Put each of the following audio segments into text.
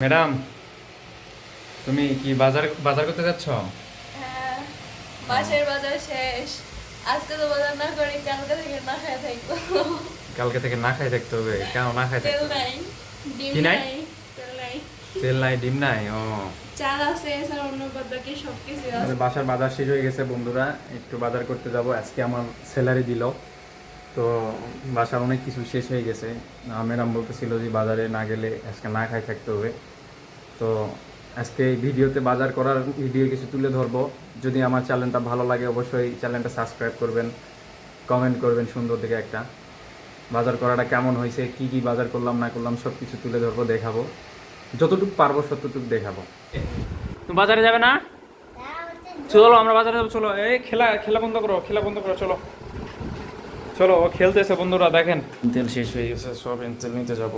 Madam তুমি কি বাজার বাজার করতে যাচ্ছ? হ্যাঁ, মাসের বাজার শেষ। আজকে তো বাজার না করি কালকে থেকে না খাই থাকব। কালকে থেকে না খাই থাকতে হবে? কেন না খাই তেল নাই ডিম নাই? তেল নাই। তেল নাই ডিম নাই? ও। চাল আছে এছাড়া অন্য বাদ বাকি সব কিছু আছে। বাসার বাজার শেষ হয়ে গেছে বন্ধুরা। একটু বাজার করতে যাব। আজকে আমার স্যালারি দিল। তো বাসার অনেক কিছু শেষ হয়ে গেছে। ম্যাডাম বলতেছিল যে বাজারে না গেলে আজকে না খাই থাকতে হবে। তো আজকে এই ভিডিওতে বাজার করার ভিডিও কিছু তুলে ধরবো। যদি আমার চ্যানেলটা ভালো লাগে অবশ্যই চ্যানেলটা সাবস্ক্রাইব করবেন কমেন্ট করবেন সুন্দর দেখে একটা। বাজার করাটা কেমন হয়েছে কি কি বাজার করলাম না করলাম সব কিছু তুলে ধরবো দেখাবো। যতটুকু পারব ততটুকু দেখাবো। তুমি বাজারে যাবে না? চলো আমরা বাজারে যাব চলো। এই খেলা খেলা বন্ধ করো খেলা বন্ধ করো চলো। চলো ও খেলতেছে বন্ধুরা দেখেন। তেল শেষ হয়ে গেছে। সয়াবিন তেল নিতে যাব।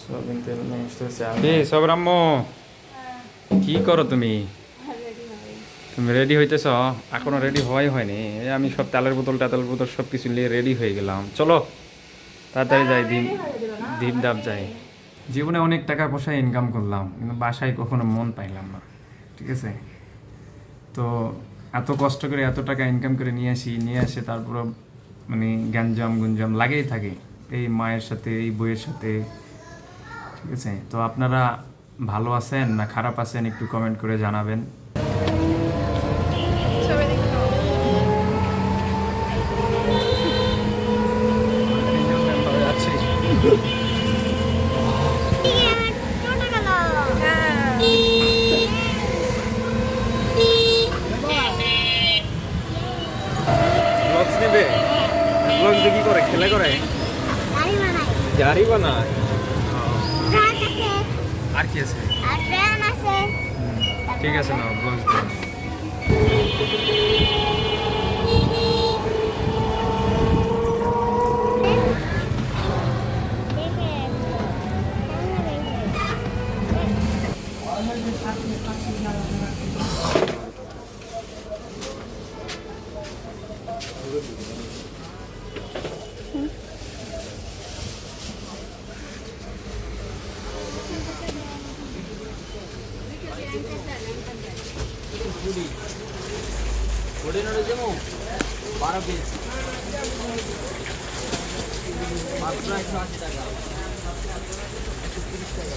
সয়াবিন তেল নিয়ে আসতেছে কি সবরাম্য কি করো তুমি? তুমি রেডি হইতেছ? এখনও রেডি হওয়াই হয়নি। এই আমি সব তেলের বোতল টাতেলের বোতল সব কিছু নিয়ে রেডি হয়ে গেলাম। চলো তাড়াতাড়ি যাই দিন দিন ডাব যাই। জীবনে অনেক টাকা পয়সা ইনকাম করলাম কিন্তু বাসায় কখনো মন পাইলাম না ঠিক আছে? তো এত কষ্ট করে এত টাকা ইনকাম করে নিয়ে আসি, নিয়ে আসে তারপর মানে গ্যাঞ্জাম গুঞ্জাম লাগেই থাকে। এই মায়ের সাথে, এই বইয়ের সাথে, ঠিক আছে? তো আপনারা ভালো আছেন না খারাপ আছেন একটু কমেন্ট করে জানাবেন। কি করে? গাড়ি বানায়? আর কি আছে? ঠিক আছে না కొడినడేమో బారా పీస్ মাত্র একশো আশি টাকা একশো তিরিশ টাকা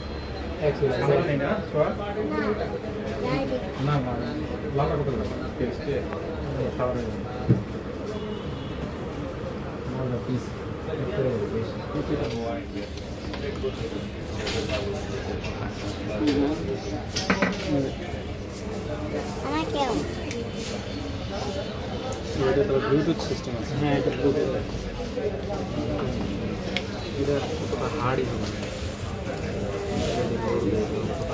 খাওয়ার পিস এটা তো ব্লুটুথ সিস্টেম আছে হ্যাঁ এটা ব্লুটুথ এটা হার্ডই হবে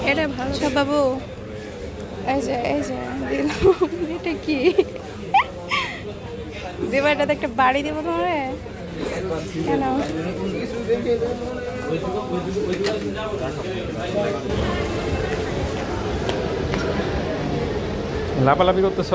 এটা ভালো। সব বাবু। এই যে এই যে দিলাম। এটা কি? দেবা এটাতে একটা বাড়ি দেবো তোমারে? কেন? লাফালাফি করতেছ?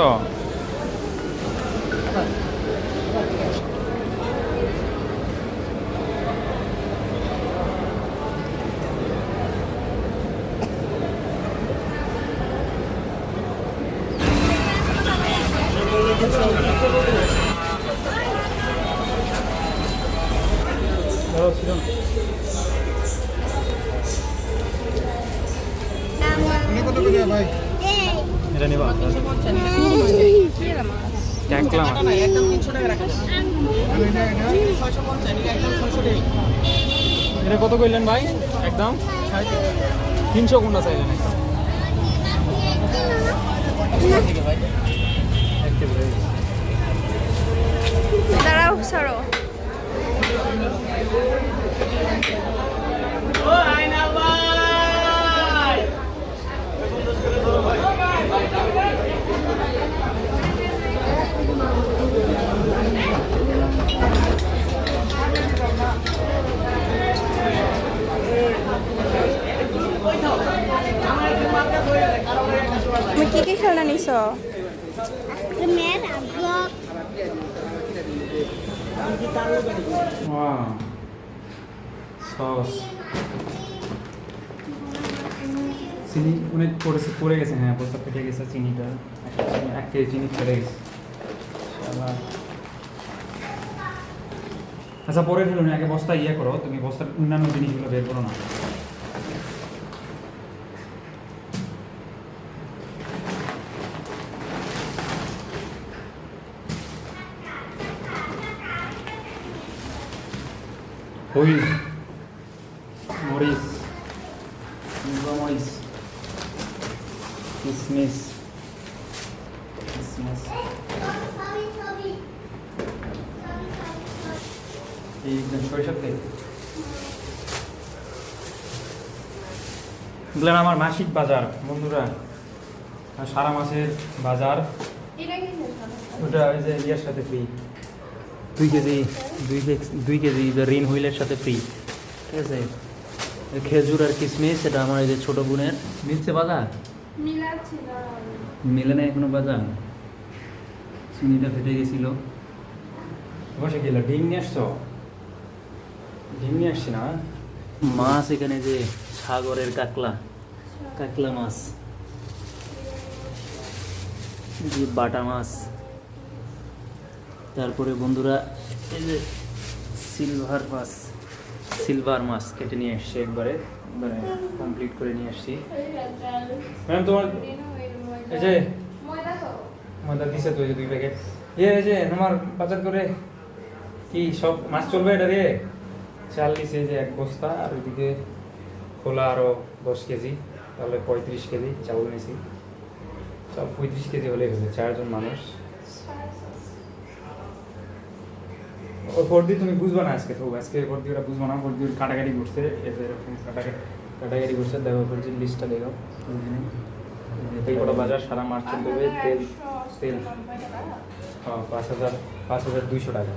এটা কত কইলেন ভাই? একদম? তিনশো কোনটা চাইলেন? একদম দাঁড়াও সরো তুমি কি কি খেলনা নিছো চিনি অনেক পড়েছে, পড়ে গেছে হ্যাঁ বস্তা ফেটে গেছে চিনিটা। এক কেজি চিনি ফেটে গেছে। আচ্ছা পরে ফেলুন, আগে বস্তা ইয়ে করো, তুমি বস্তার অন্যান্য জিনিসগুলো বের করো না। হুইল মরিচ মরিচ কিসমিস কিসমিস এই সরিষার তেল এগুলো আমার মাসিক বাজার বন্ধুরা। সারা মাসের বাজার। ওটা ওই যে ইয়ার সাথে ফ্রি দুই কেজি দুই কেজি দুই কেজি ঋণ হুইলের সাথে ফ্রি ঠিক আছে? খেজুর আর কিশমিশ এটা আমার এই যে ছোট বোনের। মিলছে বাজার? মিলে না এখনও বাজার? চিনিটা ফেটে গেছিল। বসে গেল ডিম নিয়ে আসছো? ডিম নিয়ে আসছি না মাছ এখানে যে সাগরের কাকলা কাকলা মাছ। যে বাটা মাছ। তারপরে বন্ধুরা, এই যে সিলভার মাছ সিলভার মাছ কেটে নিয়ে এসছি একবারে একবারে কমপ্লিট করে নিয়ে আসছি ম্যাম তোমার এই যে ময়দা দিছে তো দুই প্যাকেট এ এই যে আমার বাজার করে কি সব মাছ চলবে এটা দিয়ে? চাল দিছে যে এক বস্তা, আর ওইদিকে খোলা আরও দশ কেজি, তাহলে পঁয়ত্রিশ কেজি চাউল নিয়েছি সব পঁয়ত্রিশ কেজি হলেই হবে চারজন মানুষ। ও ফর্দি তুমি বুঝবা না আজকে তো আজকে ফর্দি ওরা বুঝবা না ফর্দি ওর কাটাকাটি করছে এদের এরকম কাটাকাটি কাটাকাটি করছে দেখো ফর্দি লিস্টটা দেখো। এই কটা বাজার সারা মাস চলতে হবে তেল তেল হ্যাঁ পাঁচ হাজার পাঁচ হাজার দুইশো টাকা।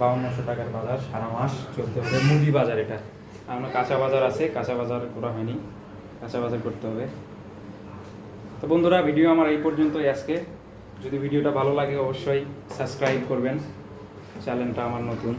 বাউন্নশো টাকার বাজার সারা মাস চলতে হবে। মুদি বাজার এটা। আমরা কাঁচা বাজার আছে কাঁচা বাজার করা হয়নি। কাঁচা বাজার করতে হবে। তো বন্ধুরা ভিডিও আমার এই পর্যন্তই আজকে। যদি ভিডিওটা ভালো লাগে অবশ্যই সাবস্ক্রাইব করবেন। চ্যানেলটা আমার নতুন।